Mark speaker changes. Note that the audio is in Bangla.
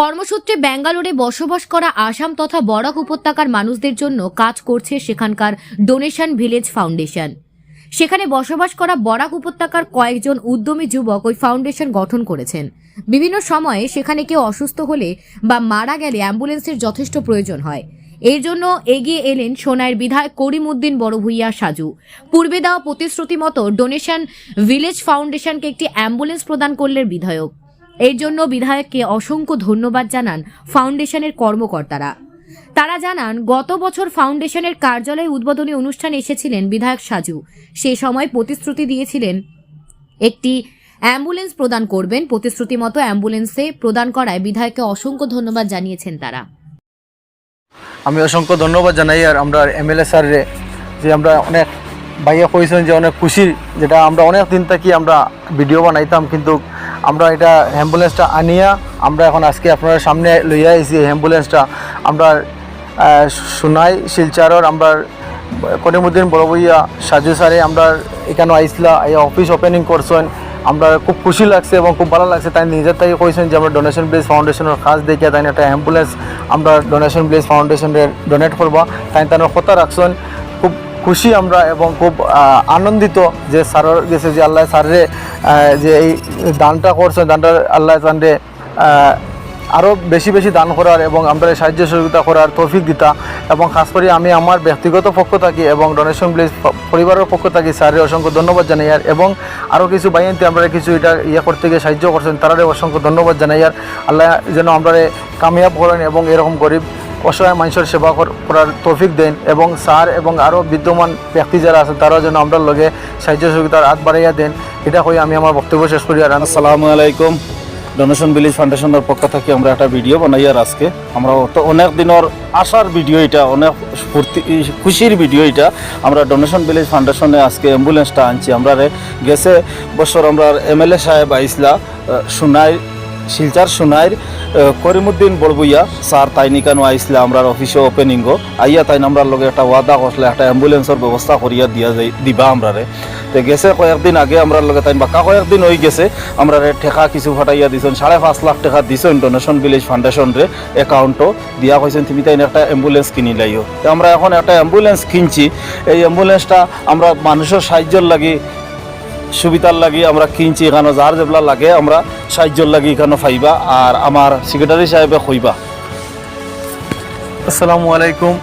Speaker 1: কর্মসূত্রে ব্যাঙ্গালোরে বসবাস করা আসাম তথা বরাক উপত্যকার মানুষদের জন্য কাজ করছে সেখানকার ডোনেশন ভিলেজ ফাউন্ডেশন। সেখানে বসবাস করা বরাক উপত্যকার কয়েকজন উদ্যমী যুবক ওই ফাউন্ডেশন গঠন করেছেন। বিভিন্ন সময়ে সেখানে কেউ অসুস্থ হলে বা মারা গেলে অ্যাম্বুলেন্সের যথেষ্ট প্রয়োজন হয়। এর জন্য এগিয়ে এলেন সোনাইয়ের বিধায়ক করিম উদ্দিন বড়ভুইয়া সাজু। পূর্বে দেওয়া প্রতিশ্রুতি মতো ডোনেশন ভিলেজ ফাউন্ডেশনকে একটি অ্যাম্বুলেন্স প্রদান করলেন বিধায়ক। এর জন্য বিধায়ককে অসংখ্য ধন্যবাদ জানান ফাউন্ডেশনের কর্মকর্তারা। তারা জানান, গত বছর ফাউন্ডেশনের কার্যালয়ে উদ্বোধনী অনুষ্ঠানে এসেছিলেন বিধায়ক সাজু। সে সময় প্রতিশ্রুতি দিয়েছিলেন, একটি অ্যাম্বুলেন্স প্রদান করবেন। প্রতিশ্রুতি মতো অ্যাম্বুলেন্সে প্রদান করায় বিধায়ককে অসংখ্য ধন্যবাদ জানিয়েছেন তারা।
Speaker 2: আমি অসংখ্য ধন্যবাদ জানাই, আর আমরা এমএলএ স্যারে যে আমরা অনেক ভাইয়া কইছেন যে অনেক খুশি যেটা আমরা অনেক দিন থেকে আমরা ভিডিও বানাইতাম, কিন্তু আমরা এটা অ্যাম্বুলেন্সটা আনিয়া আমরা এখন আজকে আপনার সামনে লইয়া আইছি অ্যাম্বুলেন্সটা আমরা সোনাই শিলচারর আমরা করিমুদ্দিন বড় বইয়া সাজু স্যারে আমরা এখানে আইসলা এই অফিস ওপেনিং করছেন। আমরা খুব খুশি লাগছে এবং খুব ভালো লাগছে। তাই নিজের তাই কইছেন যে আমরা ডোনেশন ব্লেজ ফাউন্ডেশনের কাজ দেখিয়া তাই একটা অ্যাম্বুলেন্স আমরা ডোনেশন ব্লেজ ফাউন্ডেশনের ডোনেট করবা। তাই তার কথা রাখছেন। খুশি আমরা এবং খুব আনন্দিত যে স্যারের গেছে, যে আল্লাহ স্যারে যে এই দানটা করছেন, দানটা আল্লাহ তানরে আরও বেশি বেশি দান করার এবং আমরা সাহায্য সহযোগিতা করার তৌফিক দিতা। এবং খাস করে আমি আমার ব্যক্তিগত পক্ষ থাকি এবং ডোনেশন প্লেস পরিবারের পক্ষ থাকি স্যারের অসংখ্য ধন্যবাদ জানাই আর, এবং আরও কিছু বাইনতে আমরা কিছু এটা ইয়ে করতে গিয়ে সাহায্য করছেন তারারে অসংখ্য ধন্যবাদ জানাই আর, আল্লাহ যেন আমরা কামিয়াব করেন এবং এরকম গরিব অসহায় মানুষের সেবা কর- করার তৌফিক দেন এবং স্যার এবং আরও বিদ্যমান ব্যক্তি যারা আছেন, তারাও যেন আমরা লগে সাহায্য সহযোগিতার হাত বাড়াইয়া দেন। এটা হয়ে আমি আমার বক্তব্য শেষ করি আর
Speaker 3: আসসালামু আলাইকুম। ডোনেশন ভিলেজ ফাউন্ডেশনের পক্ষ থেকে আমরা একটা ভিডিও বানাই আর আজকে। আমরা তো অনেক দিনের আশার ভিডিও এটা, অনেক ফুর্তি খুশির ভিডিও এটা আমরা ডোনেশন ভিলেজ ফাউন্ডেশনে আজকে অ্যাম্বুলেন্সটা আনছি। আমরা গেছে বছর আমরা এমএলএ সাহেব আইসলা সোনাই শিলচার সোনাইর করিমুদ্দিন বড়বুইয়া, স্যার তাই নিকানো আইসলে আমরা অফিসে ওপেনিং আইয়া তাই আমরা লগে একটা ওয়াদা করলে একটা অ্যাম্বুলেন্সের ব্যবস্থা করিয়া দিয়া যাই, দিবা আমরা রে তো গেছে কয়েকদিন আগে আমরা লগে তাই বাকা কয়েকদিন হয়ে গেছে আমরা ঠেকা কিছু ফাটাইয়া দিছেন, সাড়ে পাঁচ লাখ টাকা দিছেন ডোনেশন ভিলেজ ফাউন্ডেশন রে অ্যাকাউন্টও দিয়া কইছেন, তুমি তাই একটা অ্যাম্বুলেন্স কিনি লাইও। তো আমরা এখন একটা অ্যাম্বুলেন্স কিনছি। এই অ্যাম্বুলেন্সটা আমরা মানুষের সাহায্যের লাগি সুবিধার লাগি আমরা কিনছি এখানে যার যেগুলা লাগে আমরা সাহায্যর লাগি এখানে ফাইবা আর আমার সেক্রেটারি সাহেবে হইবা
Speaker 2: আসসালামু আলাইকুম।